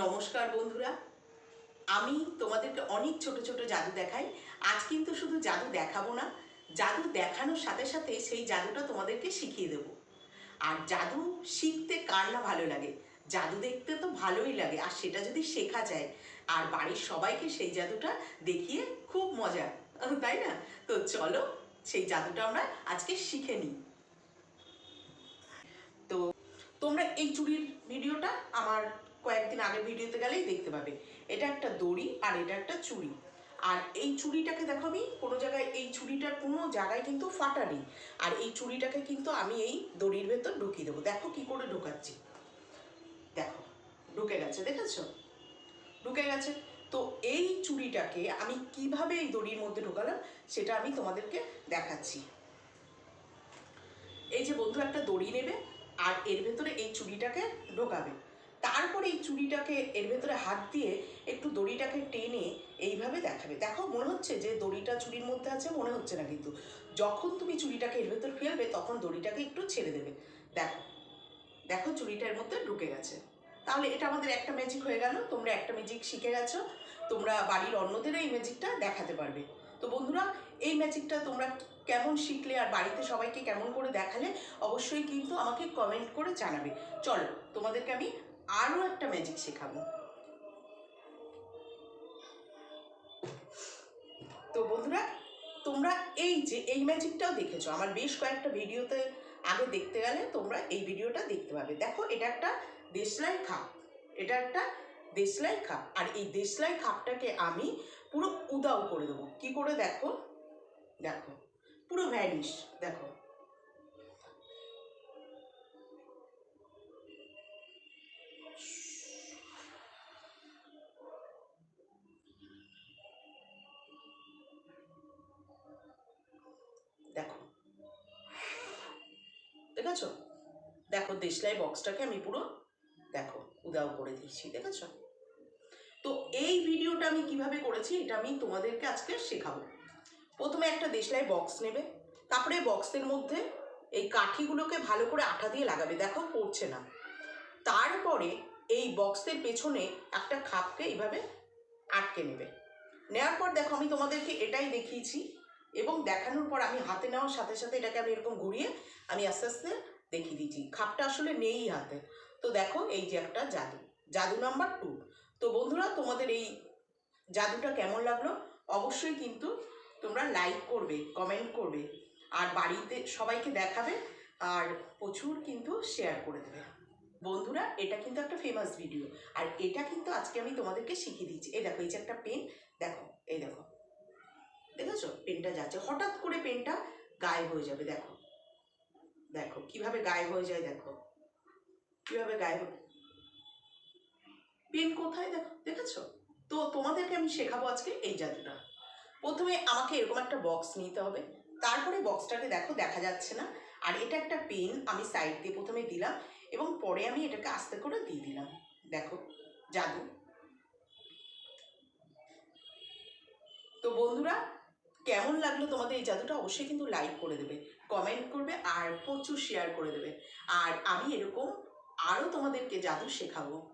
নমস্কার বন্ধুরা। আমি তোমাদেরকে অনেক ছোট ছোট জাদু দেখাই। আজ কিন্তু শুধু জাদু দেখাবো না, জাদু দেখানোর সাথে সাথে সেই জাদুটা তোমাদেরকে শিখিয়ে দেবো। আর জাদু শিখতে কার না ভালো লাগে? জাদু দেখতে তো ভালোই লাগে, আর সেটা যদি শেখা যায়, আর বাড়ির সবাইকে সেই জাদুটা দেখিয়ে খুব মজা, তাই না? তো চলো সেই জাদুটা আমরা আজকে শিখে নিই। তো তোমরা এই চুড়ির ভিডিওটা আমার কয়েকদিন আগের ভিডিওতে গেলেই দেখতে পাবে। এটা একটা দড়ি আর এটা একটা চুড়ি। আর এই চুড়িটাকে দেখো আমি, কোনো জায়গায় এই চুড়িটার কোনো জায়গায় কিন্তু ফাটা নেই। আর এই চুড়িটাকে কিন্তু আমি এই দড়ির ভেতর ঢুকিয়ে দেবো। দেখো কি করে ঢোকাচ্ছি। দেখো, ঢুকে গেছে, দেখেছ? ঢুকে গেছে। তো এই চুড়িটাকে আমি কীভাবে এই দড়ির মধ্যে ঢোকালাম, সেটা আমি তোমাদেরকে দেখাচ্ছি। এই যে বন্ধু, একটা দড়ি নেবে আর এর ভেতরে এই চুড়িটাকে ঢোকাবে। তারপরে এই চুড়িটাকে এর ভেতরে হাত দিয়ে একটু দড়িটাকে টেনে এইভাবে দেখাবে। দেখো, মনে হচ্ছে যে দড়িটা চুড়ির মধ্যে আছে, মনে হচ্ছে না কিন্তু। যখন তুমি চুড়িটাকে এর ভেতর ফেলবে, তখন দড়িটাকে একটু ছেড়ে দেবে। দেখো দেখো চুড়িটার মধ্যে ঢুকে গেছে। তাহলে এটা আমাদের একটা ম্যাজিক হয়ে গেল। তোমরা একটা ম্যাজিক শিখে গেছো। তোমরা বাড়ির অন্যদেরও এই ম্যাজিকটা দেখাতে পারবে। তো বন্ধুরা, এই ম্যাজিকটা তোমরা কেমন শিখলে আর বাড়িতে সবাইকে কেমন করে দেখালে, অবশ্যই কিন্তু আমাকে কমেন্ট করে জানাবে। চলো, তোমাদেরকে আমি আরও একটা ম্যাজিক শেখাবো। তো বন্ধুরা, তোমরা এই যে, এই ম্যাজিকটাও দেখেছ। আমার বেশ কয়েকটা ভিডিওতে আগে দেখতে গেলে তোমরা এই ভিডিওটা দেখতে পাবে। দেখো, এটা একটা দেশলাই খাপ। এটা একটা দেশলাই খাপ। আর এই দেশলাই খাপটাকে আমি পুরো উদাও করে দেবো। কি করে দেখো? দেখো, পুরো ভ্যানিশ দেখো দেখো। দেখেছ? দেখো, দেশলাই বক্সটাকে আমি পুরো, দেখো, উদাও করে দিচ্ছি দেখেছ? তো এই ভিডিওটা আমি কীভাবে করেছি, এটা আমি তোমাদেরকে আজকে শেখাবো। প্রথমে একটা দেশলাই বক্স নেবে, তারপরে বক্সের মধ্যে এই কাঠিগুলোকে ভালো করে আঠা দিয়ে লাগাবে, দেখো, পড়ছে না। তারপরে এই বক্সের পেছনে একটা খাপকে এইভাবে আটকে নেবে। নেওয়ার পর দেখো, আমি তোমাদেরকে এটাই দেখিয়েছি এবং দেখানোর পর আমি হাতে নেওয়ার সাথে সাথে এটাকে আমি এরকম ঘুরিয়ে আমি আস্তে আস্তে দেখিয়ে দিচ্ছি খাপটা আসলে নেই হাতে। তো দেখো এই যে একটা জাদু। জাদু নাম্বার টু। তো বন্ধুরা, তোমাদের এই জাদুটা কেমন লাগল? অবশ্যই কিন্তু তোমরা লাইক করবে কমেন্ট করবে, আর বাড়িতে সবাইকে দেখাবে, আর প্রচুর কিন্তু শেয়ার করে দেবে। বন্ধুরা, এটা কিন্তু একটা ফেমাস ভিডিও আর এটা কিন্তু আজকে আমি তোমাদেরকে শিখিয়ে দিচ্ছি এই দেখো, এই যে একটা পেন দেখো। পেনটা যাচ্ছে। হঠাৎ করে পেনটা গায়েব হয়ে যাবে, দেখো। দেখো, কীভাবে গায়েব হয়ে যায়, দেখো। কীভাবে গায়েব পেন কোথায়, দেখো, দেখেছ? তো তোমাদেরকে আমি শেখাবো আজকে এই জাদুটা। প্রথমে আমাকে এরকম একটা বক্স নিতে হবে। তারপরে বক্সটাকে দেখো, দেখা যাচ্ছে না। আর এটা একটা পেন আমি সাইড দিয়ে প্রথমে দিলাম এবং পরে আমি এটাকে আস্তে করে দিয়ে দিলাম। দেখো, জাদু। তো বন্ধুরা কেমন লাগল তোমাদের এই জাদুটা অবশ্যই কিন্তু লাইক করে দেবে কমেন্ট করবে আর প্রচুর শেয়ার করে দেবে। আর আমি এরকম আরও তোমাদেরকে জাদু শেখাবো।